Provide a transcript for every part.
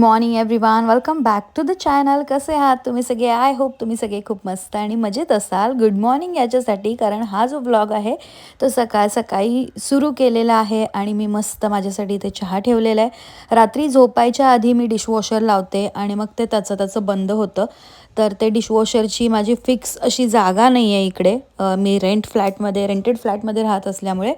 Morning everyone welcome back to the channel कसे आहात तुम्ही सगळे? आय होप तुम्ही सगळे खूप मस्त आणि मजेत असाल. गुड मॉर्निंग याच्यासाठी कारण हा जो ब्लॉग आहे तो सकाळ सकाळी सुरू केलेला आहे आणि मी मस्त माझ्यासाठी इथे चहा ठेवलेला आहे. रात्री झोपायच्या आधी मी डिशवॉशर लावते आणि मग ते त्याचं त्याचं बंद होतं. तर ते डिशवॉशरची माझी फिक्स अशी जागा नाही आहे इकडे मी रेंट फ्लॅटमध्ये रेंटेड फ्लॅटमध्ये राहत असल्यामुळे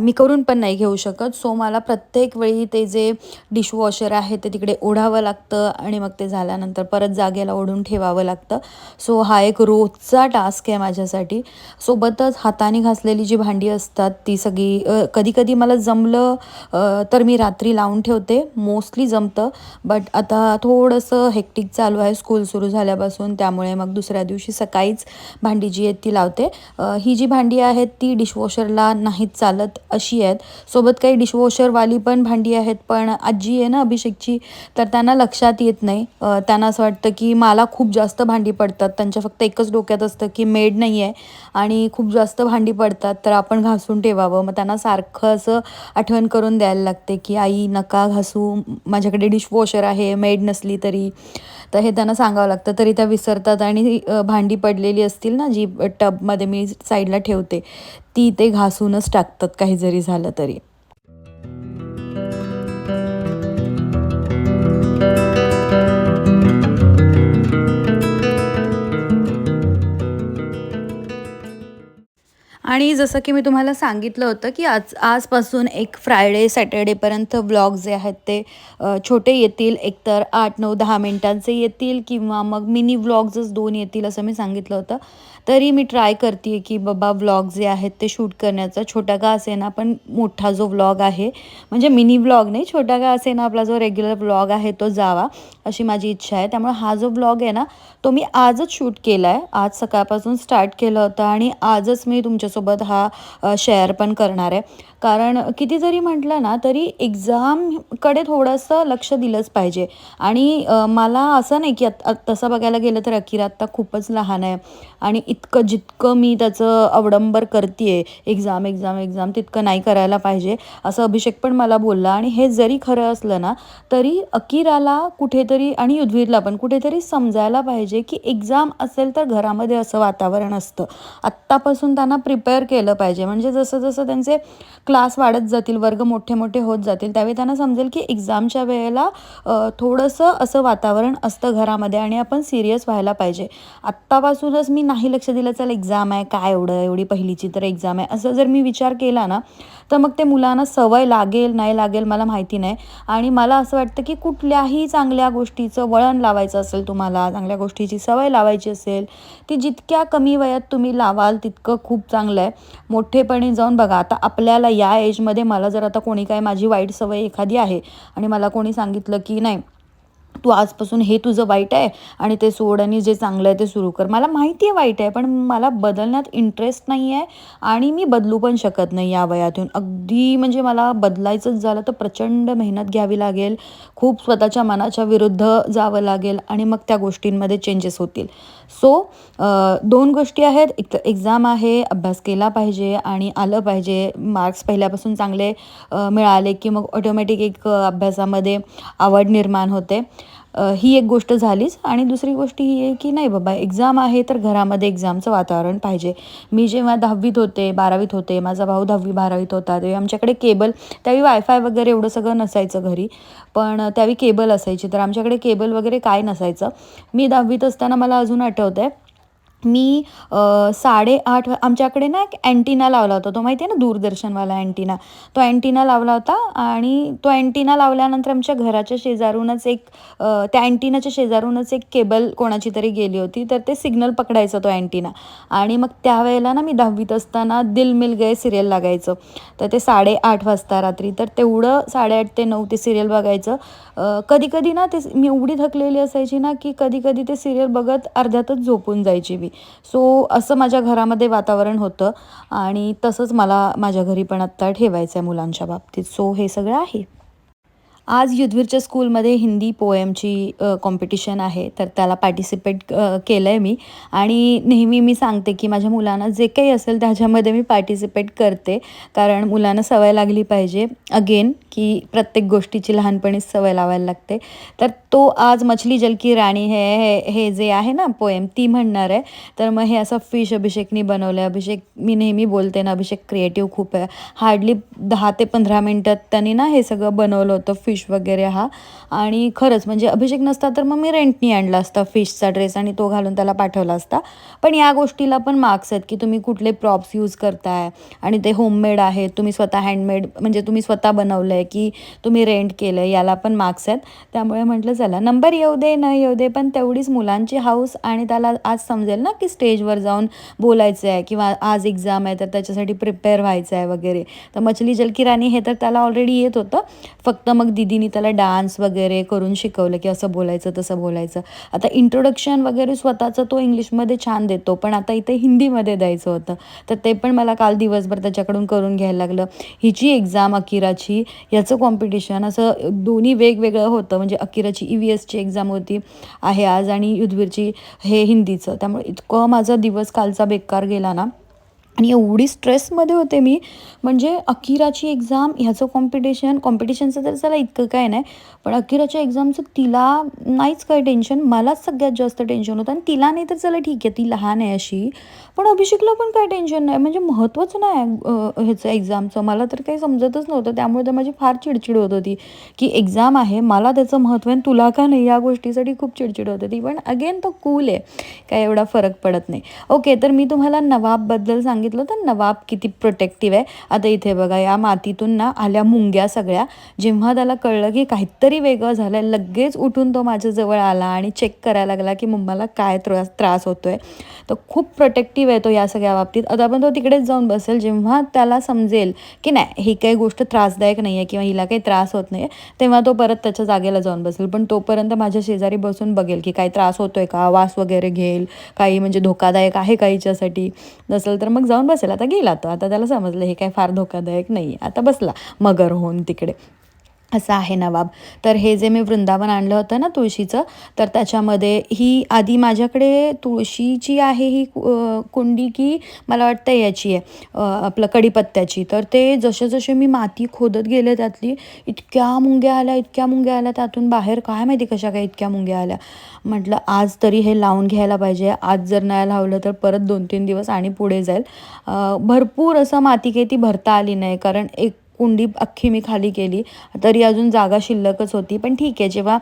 मी करून पण नाही घेऊ शकत. सो मला प्रत्येक वेळी ते जे डिशवॉशर आहे ते तिकडे ओढावं लागतं आणि मग ते झाल्यानंतर परत जागेला ओढून ठेवावं लागतं. सो हा एक रोजचा टास्क आहे माझ्यासाठी. सोबतच हाताने घासलेली जी भांडी असतात ती सगळी कधी कधी मला जमलं तर मी रात्री लावून ठेवते. मोस्टली जमतं. बट आता थोडंसं हेक्टिक चालू आहे. स्कूल सुरू झाल्यापासून त्यामुळे मग दुसऱ्या दिवशी सकाळीच भांडी जी आहेत ती लावते. ही जी भांडी आहेत ती डिशवॉशरला नाहीत चालत अशी आहेत. सोबत काही डिशवॉशरवाली पण भांडी आहेत पण आजी आहे ना अभिषेकची तर त्यांना लक्षात येत नाही. त्यांना असं वाटतं की मला खूप जास्त भांडी पडतात. त्यांच्या फक्त एकच डोक्यात असतं की मेड नाही आहे आणि खूप जास्त भांडी पडतात तर आपण घासून ठेवावं. मग त्यांना सारखं असं आठवण करून द्यायला लागते की आई नका घासू. माझ्याकडे डिशवॉशर आहे मेड नसली तरी. तर हे त्यांना सांगावं लागतं. तरी त्या विसरतात आणि भांडी पडलेली असतील ना जी टबमध्ये मी साईडला ठेवते ती ते घासूनच टाकतात काही जरी झालं तरी. आणि जसं की मी तुम्हाला सांगितलं होतं की आज आजपासून एक फ्रायडे सॅटर्डेपर्यंत व्लॉग जे आहेत ते छोटे येतील. एकतर आठ नऊ दहा मिनटांचे येतील किंवा मग मिनी व्लॉग्सच दोन येतील असं मी सांगितलं होतं. तरी मी ट्राय करते की बाबा व्लॉग जे आहेत ते शूट करण्याचा. छोटा का असेना पण मोठा जो व्लॉग आहे म्हणजे मिनी व्लॉग नाही छोटा का असेना आपला जो रेग्युलर व्लॉग आहे तो जावा अशी माझी इच्छा आहे. त्यामुळे हा जो व्लॉग आहे ना तो मी आजच शूट केला आहे आज सकाळपासून स्टार्ट केलं होतं आणि आजच मी तुमच्यासोबत हा शेअर पण करणार आहे. कारण किती जरी म्हटलं ना तरी एक्झामकडे थोडंसं लक्ष दिलंच पाहिजे. आणि मला असं नाही की आत- तसं बघायला गेलं तर अकिरा आत्ता खूपच लहान आहे. आणि इतकं जितकं मी त्याचं अवडंबर करते एक्झाम एक्झाम एक्झाम तितकं नाही करायला पाहिजे असं अभिषेक पण मला बोलला. आणि हे जरी खरं असलं ना तरी अकिराला कुठेतरी आणि युद्धवीरला पण कुठेतरी समजायला पाहिजे की एक्झाम असेल तर घरामध्ये असं वातावरण असतं. आत्तापासून त्यांना प्रिपेअर केलं पाहिजे. म्हणजे जसं जसं त्यांचे क्लास वाढत जातील वर्ग मोठे मोठे होत जातील त्यावेळी त्यांना समजेल की एक्झामच्या वेळेला थोडंसं असं वातावरण असतं घरामध्ये आणि आपण सिरियस व्हायला पाहिजे. आत्तापासूनच मी नाही लक्ष दिलं चल एक्झाम आहे काय एवढं एवढी पहिलीची तर एक्झाम आहे. असं जर मी विचार केला ना तर मग ते मुलांना सवय लागेल नाही लागेल मला माहिती नाही. आणि मला असं वाटतं की कुठल्याही चांगल्या गोष्टीचं वळण लावायचं असेल तुम्हाला चांगल्या गोष्टीची सवय लावायची असेल ती जितक्या कमी वयात तुम्ही लावाल तितकं खूप चांगलं आहे. मोठेपणी जाऊन बघा आता आपल्याला या एजमध्ये मला जर आता कोणी काय माझी वाईट सवय एखादी आहे आणि मला कोणी सांगितलं की नाही तू आजपासून हे तुझं वाईट आहे आणि ते सोड आणि जे चांगलं आहे ते सुरू कर. मला माहिती आहे वाईट आहे पण मला बदलण्यात इंटरेस्ट नाही आहे आणि मी बदलू पण शकत नाही या वयातून. अगदी म्हणजे मला बदलायचंच झालं तर प्रचंड मेहनत घ्यावी लागेल खूप स्वतःच्या मनाच्या विरुद्ध जावं लागेल आणि मग त्या गोष्टींमध्ये चेंजेस होतील. सो दोन गोष्टी आहेत. एक एक्झाम आहे अभ्यास केला पाहिजे आणि आलं पाहिजे. मार्क्स पहिल्यापासून चांगले मिळाले की मग ऑटोमॅटिक एक अभ्यासामध्ये आवड निर्माण होते. ही एक गोष्ट झालीच. आणि दुसरी गोष्ट ही आहे की नाही बाबा एक्झाम आहे तर घरामध्ये एक्झामचं वातावरण पाहिजे. मी जेव्हा दहावीत होते बारावीत होते माझा भाऊ दहावी बारावीत होता तेव्हा आमच्याकडे केबल त्यावेळी वायफाय वगैरे एवढं सगळं नसायचं घरी. पण त्यावेळी केबल असायची तर आमच्याकडे केबल वगैरे काय नसायचं. मी दहावीत असताना मला अजून आठवतं आहे मी साडेआठ आमच्याकडे ना एक अँटिना लावला होता तो माहिती आहे ना दूरदर्शनवाला अँटिना? तो अँटिना लावला होता आणि तो अँटिना लावल्यानंतर आमच्या घराच्या शेजारूनच एक त्या अँटिनाच्या शेजारूनच एक केबल कोणाची तरी गेली होती तर ते सिग्नल पकडायचं तो अँटिना. आणि मग त्यावेळेला ना मी दहावीत असताना दिल मिल गए सिरियल लागायचं. तर ते साडेआठ वाजता रात्री तर तेवढं साडेआठ ते नऊ ते सिरियल बघायचं. कधी कधी ना ते मी एवढी थकलेली असायची ना की कधी कधी ते सिरियल बघत अर्ध्यातच झोपून जायची मी. सो असं माझ्या घरामध्ये वातावरण होतं आणि तसंच मला माझ्या घरी पण आत्ता ठेवायचं आहे मुलांच्या बाबतीत. सो हे सगळं आहे. आज युद्धवीरच्या स्कूलमध्ये हिंदी पोएमची कॉम्पिटिशन आहे. तर त्याला पार्टिसिपेट केलं आहे मी. आणि नेहमी मी सांगते की माझ्या मुलांना जे काही असेल त्याच्यामध्ये मी पार्टिसिपेट करते. कारण मुलांना सवय लागली पाहिजे. अगेन की प्रत्येक गोष्टीची लहानपणीच सवय लावायला लागते. तर तो आज मछली जल की राणी हे हे हे जे आहे ना पोएम ती म्हणणार आहे. तर मग हे असं फिश अभिषेकनी बनवलं आहे अभिषेक मी नेहमी बोलते ना अभिषेक क्रिएटिव्ह खूप आहे. हार्डली दहा ते पंधरा मिनटात त्यांनी ना हे सगळं बनवलं होतं फिश फिश वगैरे हा. आणि खरंच म्हणजे अभिषेक नसता तर मग मी रेंटनी आणला असता फिशचा ड्रेस आणि तो घालून त्याला पाठवला असता. पण या गोष्टीला पण मार्क्स आहेत की तुम्ही कुठले प्रॉप्स यूज करताय आणि ते होममेड आहेत तुम्ही स्वतः हँडमेड म्हणजे तुम्ही स्वतः बनवलं आहे की तुम्ही रेंट केलं आहे याला पण मार्क्स आहेत. त्यामुळे म्हटलं चला नंबर येऊ दे न येऊ दे पण तेवढीच मुलांची हाऊस आणि त्याला आज समजेल ना की स्टेजवर जाऊन बोलायचं आहे किंवा आज एक्झाम आहे तर त्याच्यासाठी प्रिपेअर व्हायचं आहे वगैरे. तर मछली जलकी राणी हे तर त्याला ऑलरेडी येत होतं. फक्त मग दिदीनी त्याला डान्स वगैरे करून शिकवलं की असं बोलायचं तसं बोलायचं. आता इंट्रोडक्शन वगैरे स्वतःचं तो इंग्लिशमध्ये छान देतो पण आता इथे हिंदीमध्ये द्यायचं होतं. तर ते पण मला काल दिवसभर त्याच्याकडून करून घ्यायला लागलं. हिची एक्झाम अकिराची याचं कॉम्पिटिशन असं दोन्ही वेगवेगळं होतं. म्हणजे अकिराची ई व्ही एसची एक्झाम होती आहे आज आणि युद्धवीरची हे हिंदीचं. त्यामुळे इतकं माझा दिवस कालचा बेकार गेला ना. आणि एवढी स्ट्रेसमध्ये होते मी. म्हणजे अकिराची एक्झाम ह्याचं कॉम्पिटिशन कॉम्पिटिशनचं तर चला इतकं काय नाही पण अकिराच्या एक्झामचं तिला नाहीच काय टेन्शन मलाच सगळ्यात जास्त टेन्शन होतं. आणि तिला नाही तर चला ठीक आहे ती लहान आहे अशी. पण अभिषेकला पण काय टेन्शन नाही. म्हणजे महत्त्वाचं नाही ह्याचं एक्झामचं मला तर काही समजतच नव्हतं. त्यामुळे तर माझी फार चिडचिड होत होती की एक्झाम आहे मला त्याचं महत्त्व आहे तुला का नाही? या गोष्टीसाठी खूप चिडचिड होत होती. पण अगेन तो कूल आहे. काय एवढा फरक पडत नाही. ओके तर मी तुम्हाला नवाबबद्दल सांगितलं तर नवाब किती प्रोटेक्टिव्ह आहे. आता इथे बघा या मातीतून ना आल्या मुंग्या सगळ्या. जेव्हा त्याला कळलं की काहीतरी वेगळं झालं लगेच उठून तो माझ्याजवळ आला आणि चेक करायला लागला की मुंबाला काय त्रास त्रास होतो आहे तर खूप प्रोटेक्टिव्ह आहे तो या सगळ्या बाबतीत. आता पण तो तिकडेच जाऊन बसेल जेव्हा त्याला समजेल की नाही ही काही गोष्ट त्रासदायक नाही आहे किंवा हिला काही त्रास होत नाही आहे तेव्हा तो परत त्याच्या जागेला जाऊन बसेल. पण तोपर्यंत माझ्या शेजारी बसून बघेल की काही त्रास होतोय का? वास वगैरे घेईल काही म्हणजे धोकादायक आहे का हिच्यासाठी? नसेल तर मग जाऊन बसेल. आता गेला तो. आता त्याला समजलं हे काय फार धोकादायक नाही आता बसला. मगर होऊन तिकडे. असं आहे नवाब. तर हे जे मी वृंदावन आणलं होतं ना तुळशीचं तर त्याच्यामध्ये ही आधी माझ्याकडे तुळशीची आहे ही कुंडी की मला वाटतं याची आहे आपलं कढीपत्त्याची तर ते जसे जसे मी माती खोदत गेले त्यातली इतक्या मुंग्या आल्या इतक्या मुंग्या आल्या त्यातून बाहेर काय माहिती कशा काय इतक्या मुंग्या आल्या. म्हटलं आज तरी हे लावून घ्यायला पाहिजे. आज जर नाही लावलं तर परत दोन तीन दिवस आणि पुढे जाईल. भरपूर असं माती काही ती भरता आली नाही. कारण एक कुंडी अख्खी मी खाली केली. तरी अजून जागा शिल्लकच होती. पण ठीक आहे जेव्हा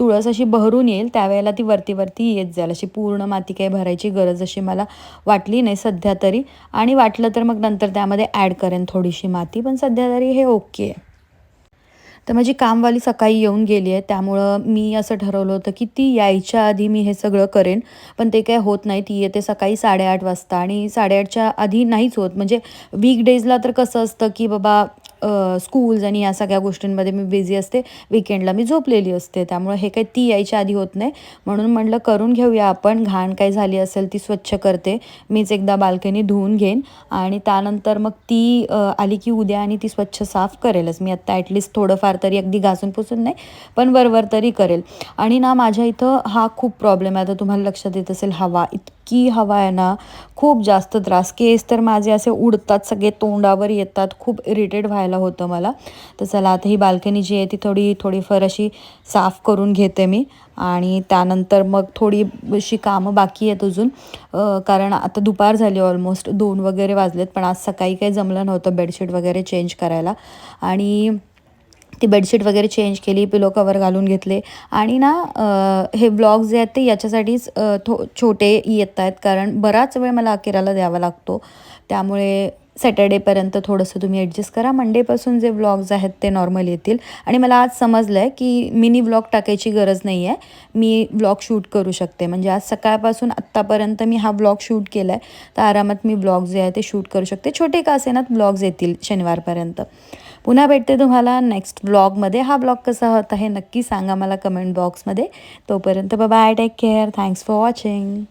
तुळस अशी बहरून येईल त्यावेळेला ती वरती वरती येत जाईल. अशी पूर्ण माती काही भरायची गरज अशी मला वाटली नाही सध्या तरी. आणि वाटलं तर मग नंतर त्यामध्ये ॲड करेन थोडीशी माती पण सध्या तरी हे ओके आहे. तर माझी कामवाली सकाळी येऊन गेली आहे. त्यामुळं मी असं ठरवलं होतं की ती यायच्या आधी मी हे सगळं करेन. पण ते काय होत नाही. ती येते सकाळी साडेआठ वाजता. आणि साडेआठच्या आधी नाहीच होत. म्हणजे वीकडेजला तर कसं असतं की बाबा स्कूल्स आणि या सगळ्या गोष्टींमध्ये मी बिझी असते. विकेंडला मी झोपलेली असते. त्यामुळे हे काही ती यायच्या आधी होत नाही. म्हणून म्हटलं करून घेऊया आपण. घाण काही झाली असेल ती स्वच्छ करते. मीच एकदा बाल्कनी धुवून घेईन. आणि त्यानंतर मग ती आली की उद्या आणि ती स्वच्छ साफ करेलच. मी आत्ता ॲटलिस्ट थोडंफार तरी अगदी घासून पुसून नाही पण वरवर तरी करेल. आणि ना माझ्या इथं हा खूप प्रॉब्लेम आहे. आता तुम्हाला लक्षात येत असेल हवा इतकी हवा आहे ना खूप जास्त त्रास. केस तर माझे असे उडतात सगळे तोंडावर येतात. खूप इरिटेट व्हायला होतं मला. तर चला आता ही बाल्कनी जी आहे ती थोडी थोडीफार अशी साफ करून घेते मी. आणि त्यानंतर मग थोडी अशी कामं बाकी आहेत अजून. कारण आता दुपार झाली ऑलमोस्ट दोन वगैरे वाजलेत पण आज सकाळी काही जमलं नव्हतं बेडशीट वगैरे चेंज करायला. आणि ती बेडशीट वगैरे चेंज केली पिलो कवर घालून घेतले. आणि ना हे ब्लॉग्स जे आहेत ते याच्यासाठीच थो छोटे येत आहेत. कारण बराच वेळ मला अखेराला द्यावा लागतो. त्यामुळे सॅटर्डेपर्यंत थोडंसं तुम्ही ॲडजस्ट करा. मंडेपासून जे व्लॉग्स आहेत ते नॉर्मल येतील. आणि मला आज समजलं आहे की मिनी व्लॉग टाकायची गरज नाही आहे मी व्लॉग शूट करू शकते. म्हणजे आज सकाळपासून आत्तापर्यंत मी हा व्लॉग शूट केला आहे तर आरामात मी व्लॉग जे आहे ते शूट करू शकते. छोटे का असेनात व्लॉग्स येतील शनिवारपर्यंत. पुन्हा भेटते तुम्हाला नेक्स्ट ब्लॉगमध्ये हा ब्लॉग कसा होता हे नक्की सांगा मला कमेंट बॉक्समध्ये तोपर्यंत bye take care thanks for watching